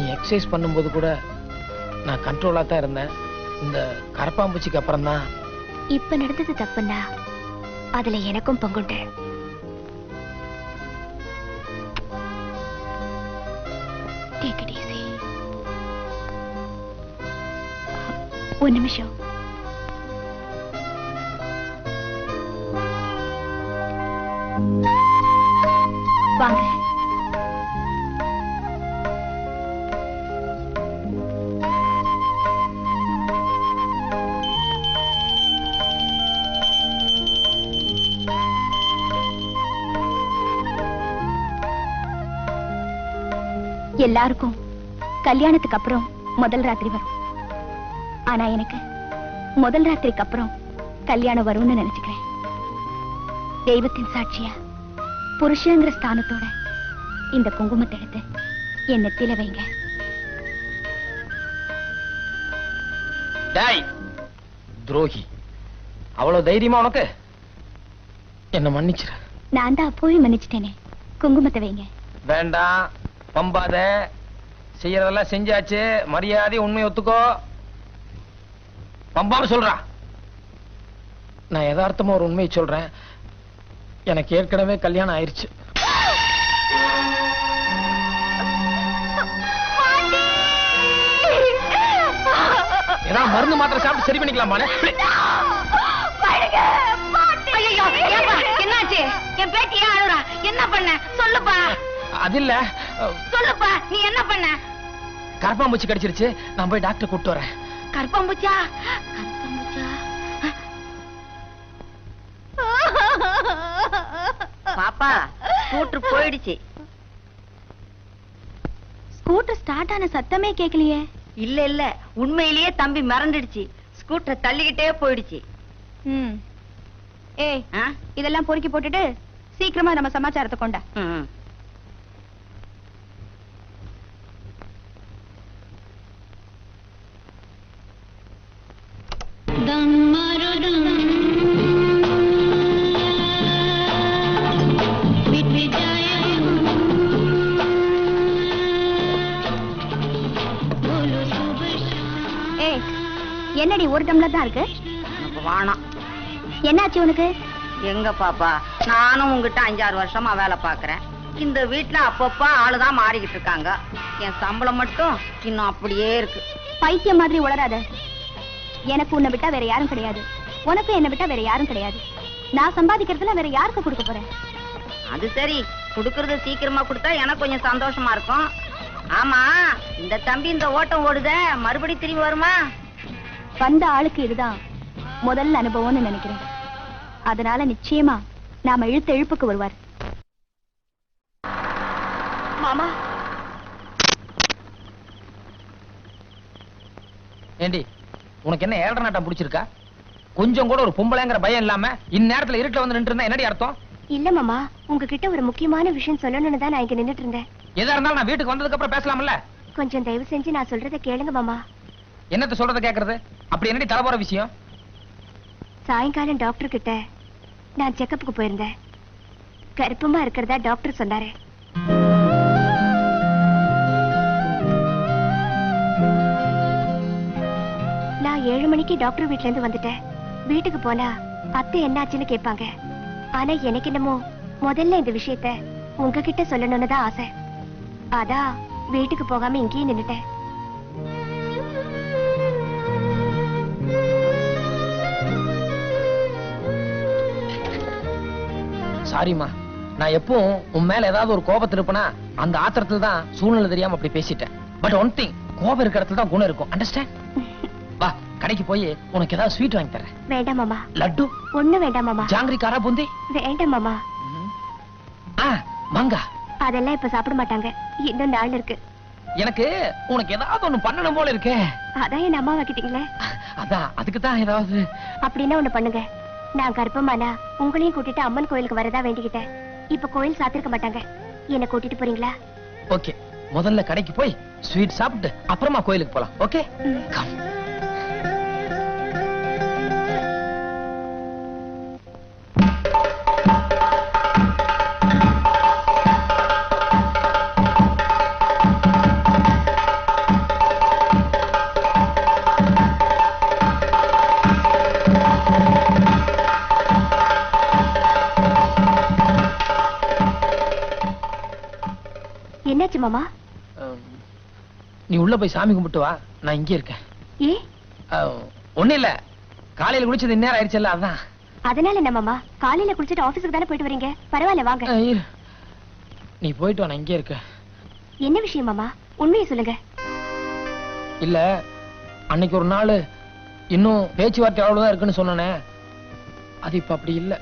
Exercise பண்ணும்போது கூட நான் கண்ட்ரோலாக தான் இருந்தேன். இந்த கரப்பாம்பூச்சிக்கு அப்புறம் தான் இப்ப நடந்தது தப்புன்னா அதுல எனக்கும் பங்குண்டு. ஒரு நிமிஷம். வாங்க. எல்லாருக்கும் கல்யாணத்துக்கு அப்புறம் முதல் ராத்திரி வரும். ஆனா எனக்கு முதல் ராத்திரிக்கு அப்புறம் கல்யாணம் வரும்னு நினைச்சுக்கிறேன். தெய்வத்தின் சாட்சியா புருஷங்கிற ஸ்தானத்தோட இந்த குங்குமத்தை எடுத்து என் நெத்தியில வைங்க. துரோகி. அவ்வளவு தைரியமா உனக்கு? என்ன மன்னிச்சிரு. நான் தான் அப்போவே மன்னிச்சிட்டேனே. குங்குமத்தை வைங்க. வேண்டாம். பம்பாத. செய்யறதெல்லாம் செஞ்சாச்சு. மரியாதை உண்மை ஒத்துக்கோ. பம்பாம சொல்றா. நான் யதார்த்தமா ஒரு உண்மையை சொல்றேன். எனக்கு ஏற்கனவே கல்யாணம் ஆயிருச்சு. ஏதாவது மருந்து மாத்திரை சாப்பிட்டு சரி ஏப்பா என்னாச்சு? என் பேட்டி ஏன் அழுறா. என்ன பண்ண? சொல்லுப்பா. அது இல்ல சொல்லுப்பா நீ என்ன பண்ண? கரப்பாம்பூச்சி கடிச்சிருச்சு நான் போய் டாக்டர் கூப்பிட்டு வரேன். கற்பம்பூச்சா கற்பம்பூச்சா பாப்பா ஸ்கூட்டர் போயிடுச்சு. ஸ்கூட்டர் ஸ்டார்ட் ஆன சத்தமே கேட்கலையே இல்ல இல்ல உண்மையிலேயே தம்பி மறந்துடுச்சு. ஸ்கூட்டரை தள்ளிக்கிட்டே போயிடுச்சு. ம். ஏய்? இதெல்லாம் பொறுக்கி போட்டுட்டு சீக்கிரமா நம்ம சமாச்சாரத்தை கொண்டா. என்னடி ஒரு டம்ளர் தான் இருக்கு? எனக்கு வேணாம் என்னாச்சு உனக்கு? எங்க பாப்பா நானும் உங்ககிட்ட அஞ்சாறு வருஷமா வேலை பாக்குறேன் இந்த வீட்டுல அப்பப்ப ஆளுதான் மாறிக்கிட்டு இருக்காங்க. என் சம்பளம் மட்டும் இன்னும் அப்படியே இருக்கு. பைத்தியம் மாதிரி உளராத எனக்கு உன்னை விட்டா வேற யாரும் கிடையாது. உனக்கு என்னை விட்டா வேற யாரும் கிடையாது. நான் சம்பாதிக்கிறதுல வேற யாருக்கு கொடுக்க போறேன்? அது சரி. குடுக்கறது சீக்கிரமா கொடுத்தா எனக்கு கொஞ்சம் சந்தோஷமா இருக்கும். ஆமா இந்த தம்பி இந்த ஓட்டம் ஓடுத. மறுபடி திரும்பி வருமா? வந்த ஆளுக்கு இதுதான் முதல் அனுபவம்னு நினைக்கிறேன். அதனால நிச்சயமா நாம இழுத்த இழுப்புக்கு வருவார். மாமா. ஏண்டி உனக்கு என்ன ஏழரை நாட்டம் பிடிச்சிருக்கா? கொஞ்சம் கூட ஒரு பொம்பளைங்கிற பயம் இல்லாம இந்நேரத்துல இருட்டுல வந்து நின்று இருந்தா என்னடி அர்த்தம்? இல்ல மாமா உங்ககிட்ட ஒரு முக்கியமான விஷயம் சொல்லணும்னு தான் நான் இங்க நின்னுட்டு இருந்தேன். எதா இருந்தாலும் நான் வீட்டுக்கு வந்ததுக்கு அப்புறம் பேசலாம்ல? கொஞ்சம் தயவு செஞ்சு நான் சொல்றத கேளுங்க மாமா. என்னத்த சொல்றத கேக்குறது? அப்படி என்னடி தலை போற விஷயம்? சாயங்காலம் டாக்டர் கிட்ட நான் செக்கப்புக்கு போயிருந்தேன். கருப்பமா இருக்கிறதா டாக்டர் சொன்னாரு. நான் ஏழு மணிக்கு டாக்டர் வீட்ல இருந்து வந்துட்டேன். வீட்டுக்கு போனா அத்தை என்னாச்சுன்னு கேட்பாங்க. ஆனா எனக்கு என்னமோ முதல்ல இந்த விஷயத்த உங்ககிட்ட சொல்லணும்னு தான் ஆசை. அதான் வீட்டுக்கு போகாம இங்கேயே நின்னுட்டேன். சாரிம்மா நான் எப்பவும் உன் மேல ஏதாவது ஒரு கோபத்தில் இருப்பனா அந்த ஆத்திரத்துல தான் சூழ்நிலை தெரியாம அப்படி பேசிட்டேன். பட் ஒன் திங் கோபம் இருக்கிற இடத்துல தான் குணம் இருக்கும். அண்டர்ஸ்டாண்ட் வா கடைக்கு போய் உனக்கு ஏதாவது ஸ்வீட் வாங்கி தரேன். வேண்டாம் மாமா. லட்டு? ஒண்ணு வேண்டாம் மாமா. ஜாங்கிரி காரா பூந்தி? வேண்டாம் மாமா. ஆ மங்கா. அதெல்லாம் இப்ப சாப்பிட மாட்டாங்க. இன்னும் நாள் இருக்கு. எனக்கு உனக்கு ஏதாவது ஒண்ணு பண்ணணும் போல இருக்கே. அதான் என் அம்மா வைக்கிட்டீங்களே அதான் அதுக்கு தான் ஏதாவது. அப்படின்னா ஒண்ணு பண்ணுங்க. நான் கர்ப்பமானா உங்களையும் கூட்டிட்டு அம்மன் கோயிலுக்கு வரதா வேண்டிக்கிட்டேன். இப்ப கோயில் சாத்திருக்க மாட்டாங்க. என்ன கூட்டிட்டு போறீங்களா? ஓகே. முதல்ல கடைக்கு போய் ஸ்வீட் சாப்பிட்டு அப்புறமா கோயிலுக்கு போலாம். ஓகே. கம் என்னாச்சு மாமா? நீ உள்ள போய் சாமி கும்பிட்டு வா. நான் இங்கே இருக்கேன். ஏ? அஹ், ஒண்ணும் இல்ல. காலையில குளிச்சது இந்நேரம் ஆயிடுச்சுல்ல அதான். அதனால என்ன மாமா? காலையில குளிச்சுட்டு ஆபீஸுக்கு தானே போயிட்டு வரீங்க? பரவாயில்ல வாங்க. நீ போயிட்டு வா நான் இங்கே இருக்கேன். என்ன விஷயம் மாமா? உண்மையை சொல்லுங்க. இல்ல அன்னைக்கு ஒரு நாள் இன்னும் பேச்சுவார்த்தை அவ்வளவுதான் இருக்குன்னு சொன்னனே. அது இப்ப அப்படி இல்ல.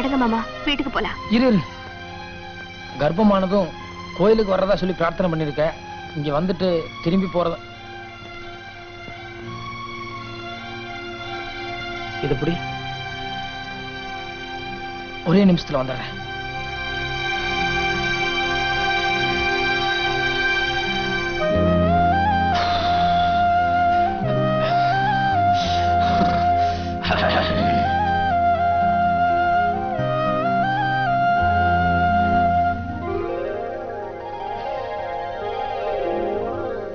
நடங்க மாமா. வீட்டுக்கு போலாம். இரு கர்ப்பமானதும் கோயிலுக்கு வர்றதா சொல்லி பிரார்த்தனை பண்ணிருக்க இங்க வந்துட்டு திரும்பி போறத இது எப்படி ஒரே நிமிஷத்துல வந்துடுறேன்.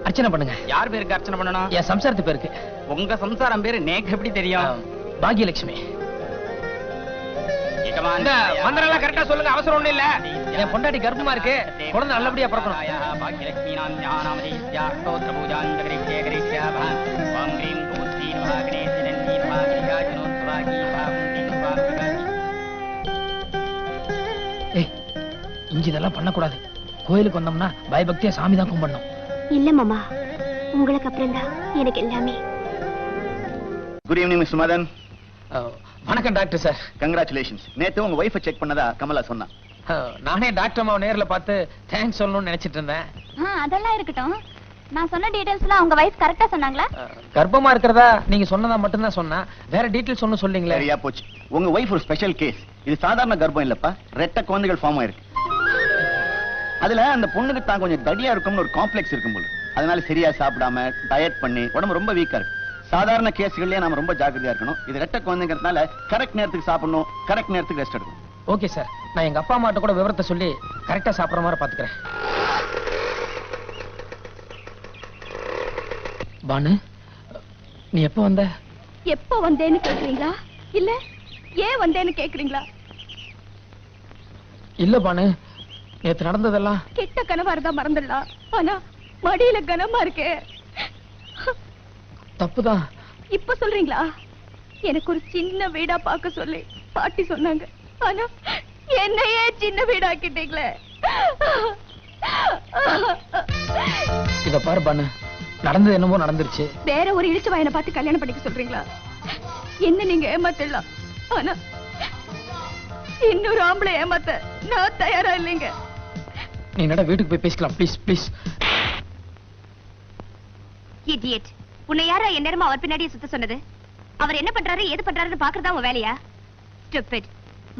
அர்ச்சனை பண்ணுங்க. யார் பேருக்கு அர்ச்சனை பண்ணணும்? என் சம்சாரத்து பேருக்கு. உங்க சம்சாரம் பேரு நேக்கு. எப்படி தெரியும்? இந்த மந்திரம் கரெக்டா சொல்லுங்க. அவசரம் ஒண்ணும் இல்ல. என் பொண்டாட்டி கர்ப்பமா இருக்கு. குழந்தை நல்லபடியா பிறக்கணும். பாக்கியலட்சுமி நாம் ஞானாமதீஸ்யா ஸ்தோத்திர பூஜான் கரிஷ்யே கரிஷ்யாபான் ஓம் க்ரீம் பாகுந்தி நமாகிரியாஜி ஏய் இங்க இதெல்லாம் பண்ணக்கூடாது. கோயிலுக்கு வந்தோம்னா பயபக்தியா சாமி தான் கும்பிடணும். இல்ல மாமா. உங்களுக்கு அப்புறம் தான் எனக்கு எல்லாமே. குட் ஈவினிங் மிஸ்டர் மதன் வணக்கம் டாக்டர் சார் கங்க்ராச்சுலேஷன்ஸ் நேத்து உங்க ஒய்ஃபை செக் பண்ணதா கமலா சொன்னா. அஹ், நானே டாக்டர் அம்மாவை நேர்ல பார்த்து தேங்க்ஸ் சொல்லணும்னு நினைச்சிட்டு இருந்தேன். அதெல்லாம் இருக்கட்டும். நான் சொன்ன டீடைல்ஸ்லாம் உங்க வைஃப் கரெக்டா சொன்னாங்களா? அஹ், கர்ப்பமா இருக்கிறதா நீங்க சொன்னதா மட்டும்தான் சொன்னா. வேற டீட்டெயில்ஸ் ஒன்னும் சொல்லீங்களே. சரியா போச்சு. உங்க ஒய்ஃப் ஒரு ஸ்பெஷல் கேஸ் இது சாதாரண கர்ப்பம் இல்லப்பா. ரெட்ட குழந்தைகள் ஃபார்ம் ஆயிருக்கு. அதுல அந்த பொண்ணுக்கு தான் கொஞ்சம் தடியா இருக்கும்னு ஒரு காம்ப்ளெக்ஸ் இருக்கும் போல. அதனால சரியா சாப்பிடாம டயட் பண்ணி உடம்பு ரொம்ப வீக்கா இருக்கு. சாதாரண கேஸ்கள்லயே நாம ரொம்ப ஜாக்கிரதையா இருக்கணும். இது ரெட்ட குழந்தைங்கிறதுனால கரெக்ட் நேரத்துக்கு சாப்பிடணும் கரெக்ட் நேரத்துக்கு ரெஸ்ட் எடுக்கணும். ஓகே சார் நான் எங்க அப்பா அம்மாட்ட கூட விவரத்தை சொல்லி கரெக்டா சாப்பிடுற மாதிரி பாத்துக்கிறேன். பானு நீ எப்போ வந்த? எப்போ வந்தேன்னு கேக்குறீங்களா? இல்ல ஏன் வந்தேன்னு கேக்குறீங்களா? இல்ல பானு. நேத்து நடந்ததெல்லாம்? கெட்ட கனவா இருந்தா மறந்துடலாம். ஆனா மடியில கனமா இருக்கே. தப்புதான். இப்ப சொல்றீங்களா? எனக்கு ஒரு சின்ன வீடா பார்க்க சொல்லி பாட்டி சொன்னாங்க. ஆனா என்னையே சின்ன வீடாக்கிட்டீங்களே. இத பாரு பானு. நடந்தது என்னமோ நடந்துருச்சு. வேற ஒரு இழிச்ச வயனை பார்த்து கல்யாணம் பண்ணிக்க சொல்றீங்களா? என்ன நீங்க ஏமாத்திடலாம் ஆனா இன்னொரு ஆம்பளை ஏமாத்த நான் தயாரா இல்லைங்க. நீ நட வீட்டுக்கு போய் பேசிக்கலாம். ப்ளீஸ் ப்ளீஸ் இடியட் உன்னை யாரா என் நேரமா அவர் பின்னாடியே சுத்த சொன்னது? அவர் என்ன பண்றாரு ஏது பண்றாருன்னு பாக்குறதா உன் வேலையா? ஸ்டூபிட்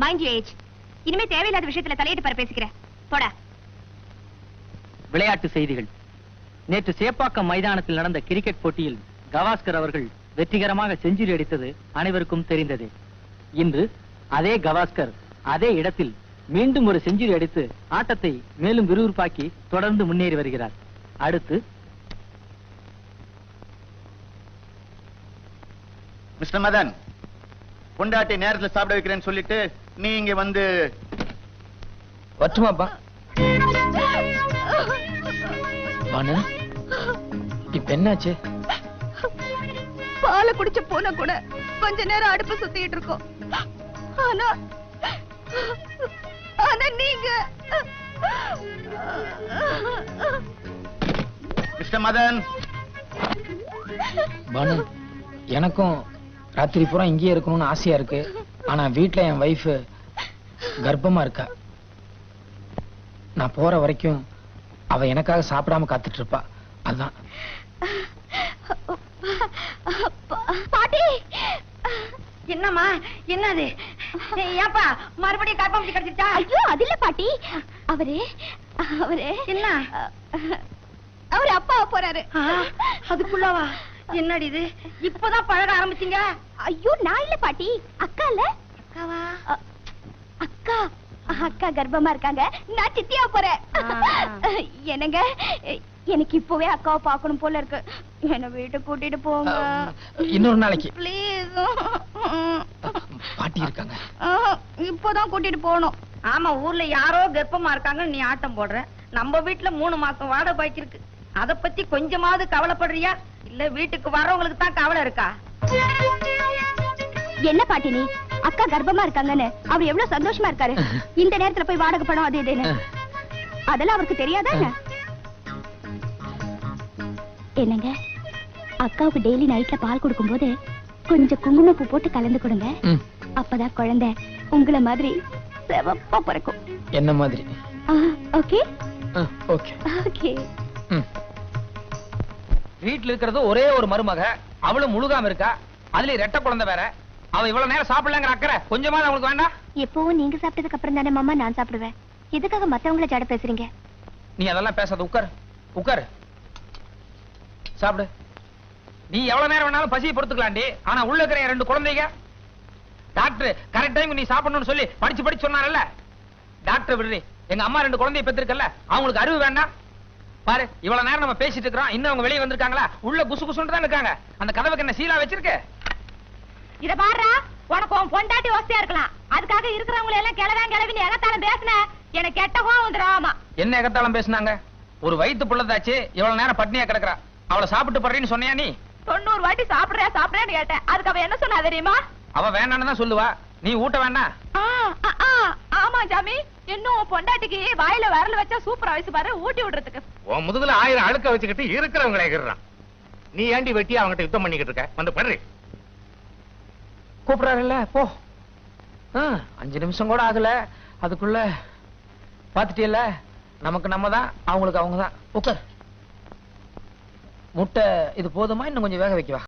மைண்ட் யூ ஏஜ் இனிமே தேவையில்லாத விஷயத்துல தலையிட்டு பாரு பேசிக்கிறேன். போடா. விளையாட்டு செய்திகள். நேற்று சேப்பாக்கம் மைதானத்தில் நடந்த கிரிக்கெட் போட்டியில் கவாஸ்கர் அவர்கள் வெற்றிகரமாக செஞ்சுரி அடித்தது அனைவருக்கும் தெரிந்ததே. இன்று அதே கவாஸ்கர் அதே இடத்தில் மீண்டும் ஒரு செஞ்சுரி அடித்து ஆட்டத்தை மேலும் விறுவிறுப்பாக்கி தொடர்ந்து முன்னேறி வருகிறார். அடுத்து மிஸ்டர் மதன் பொண்டாட்டி நேரத்துல சாப்பிட வைக்கிறேன்னு சொல்லிட்டு நீ இங்க வந்து வட்டுமாப்பா இப்ப என்னாச்சு? பாலை குடிச்ச பூனை கூட கொஞ்ச நேரம் அடுப்பு சுத்திட்டு இருக்கோம். ஆனா ஆனா நீங்க. மிஸ்டர் மதன். பானு எனக்கும் ராத்திரி பூரா இங்கேயே இருக்கணும்னு ஆசையா இருக்கு. ஆனா வீட்ல என் வைஃப் கர்ப்பமா இருக்கா. நான் போற வரைக்கும் அவ எனக்காக சாப்பிடாம காத்துட்டு இருப்பா. அதான். பாட்டி. என்னம்மா என்னது? ஏப்பா மறுபடியும் கற்பம் கிடைச்சிட்டா ஐயோ அது இல்ல பாட்டி. அவரு அவரு. என்ன? அவரு அப்பா போறாரு. அதுக்குள்ளவா? என்னடி இது? இப்பதான் பழக ஆரம்பிச்சீங்க? ஐயோ நான் இல்ல பாட்டி. அக்கா இல்ல. அக்காவா? அக்கா. அக்கா கர்ப்பமா இருக்காங்க. நான் சித்தியா போறேன். என்னங்க? எனக்கு இப்பவே அக்காவை பார்க்கணும் போல இருக்கு. என்ன வீட்டுக்கு கூட்டிட்டு போங்க. இன்னொரு நாளைக்கு. ப்ளீஸ் பாட்டி இருக்காங்க. இப்போதான் கூட்டிட்டு போகணும். ஆமா ஊர்ல யாரோ கர்ப்பமா இருக்காங்கன்னு நீ ஆட்டம் போடுற. நம்ம வீட்டுல மூணு மாசம் வாடகை பாக்கி இருக்கு. அத பத்தி கொஞ்சமாவது கவலைப்படுறியா? இல்ல வீட்டுக்கு வர்றவங்களுக்கு தான் கவலை இருக்கா? என்ன பாட்டி நீ? அக்கா கர்ப்பமா இருக்காங்கன்னு. அவர் எவ்வளவு சந்தோஷமா இருக்காரு. இந்த நேரத்துல போய் வாடகை பணம் அது இதுன்னு. அதெல்லாம் அவருக்கு தெரியாதா என்ன? என்னங்க? அக்காவுக்கு டெய்லி நைட்ல பால் கொடுக்கும்போது கொஞ்சம் குங்குமப்பூ போட்டு கலந்து கொடுங்க. அப்பதான் குழந்தை உங்கள மாதிரி சிவப்பா பிறக்கும். என்ன மாதிரி? ஓகே ஓகே ஓகே வீட்டுல இருக்கிறது ஒரே ஒரு மருமக. அவளும் முழுகாம இருக்கா. அதுல ரெட்ட குழந்தை வேற. அவ இவ்வளவு நேரம் சாப்பிடலங்கிற அக்கறை. கொஞ்சமாவது அவங்களுக்கு வேண்டாம்? எப்பவும் நீங்க சாப்பிட்டதுக்கு அப்புறம் தானே மாமா நான் சாப்பிடுவேன். எதுக்காக மத்தவங்கள ஜட பேசுறீங்க? நீ அதெல்லாம் பேசாத உட்கார். உட்கார். சாப்பிடு. நீ எவ்வளவு நேரம் வேணாலும் பசியை பொறுத்துக்கலாண்டி. ஆனா உள்ள இருக்கிற ரெண்டு குழந்தைங்க டாக்டர் கரெக்ட் டைம் நீ சாப்பிடணும்னு சொல்லி படிச்சு படிச்சு சொன்னாரல்ல டாக்டர் விடுறி எங்க அம்மா ரெண்டு குழந்தைய பெற்றிருக்கல அவங்களுக்கு அறிவு வேண்டாம். பாரு இவ்வளவு நேரம் நம்ம பேசிட்டு இருக்கிறோம். இன்னும் அவங்க வெளியே வந்திருக்காங்களா? உள்ள குசு குசுன்னு தான் இருக்காங்க. அந்த கதவுக்கு என்ன சீலா வச்சிருக்கு. இத பாருடா உனக்கு உன் பொண்டாட்டி வசதியா இருக்கலாம். அதுக்காக இருக்கிறவங்களை எல்லாம் கிளவன் கிளவின்னு எகத்தாலும் பேசுன. எனக்கு கெட்ட கோவம் வந்துடும் ஆமா. என்ன எகத்தாலும் பேசுனாங்க? ஒரு வயித்து புள்ளதாச்சு இவ்வளவு நேரம் பட்னியா கிடக்குறா. அவளை சாப்பிட்டு போறேன்னு சொன்னியா நீ? தொண்ணூறு வாட்டி சாப்பிடுறியா சாப்பிடுறேன்னு கேட்டேன். அதுக்கு அவ என்ன சொன்னா தெரியுமா? அவ வேண்டான்னு தான் சொல்லுவா. நீ ஊட்ட ஆ, ஆமா ஜாமி. இன்னும் பொண்டாட்டிக்கு வாயில விரல் வச்சா சூப்பரா வயசு பாரு ஊட்டி விடுறதுக்கு. உன் முதுகுல ஆயிரம் அழுக்க வச்சுக்கிட்டு இருக்கிறவங்களை எகிறான் நீ ஏண்டி வெட்டி அவங்ககிட்ட யுத்தம் பண்ணிக்கிட்டு இருக்க? வந்து பண்றி கூப்பிடுறாருல்ல போ. அஞ்சு நிமிஷம் கூட ஆகல. அதுக்குள்ள பாத்துட்டியல்ல நமக்கு நம்ம தான் அவங்களுக்கு அவங்க தான். உட்கார். முட்டை இது போதுமா? இன்னும் கொஞ்சம் வேக வைக்கவா?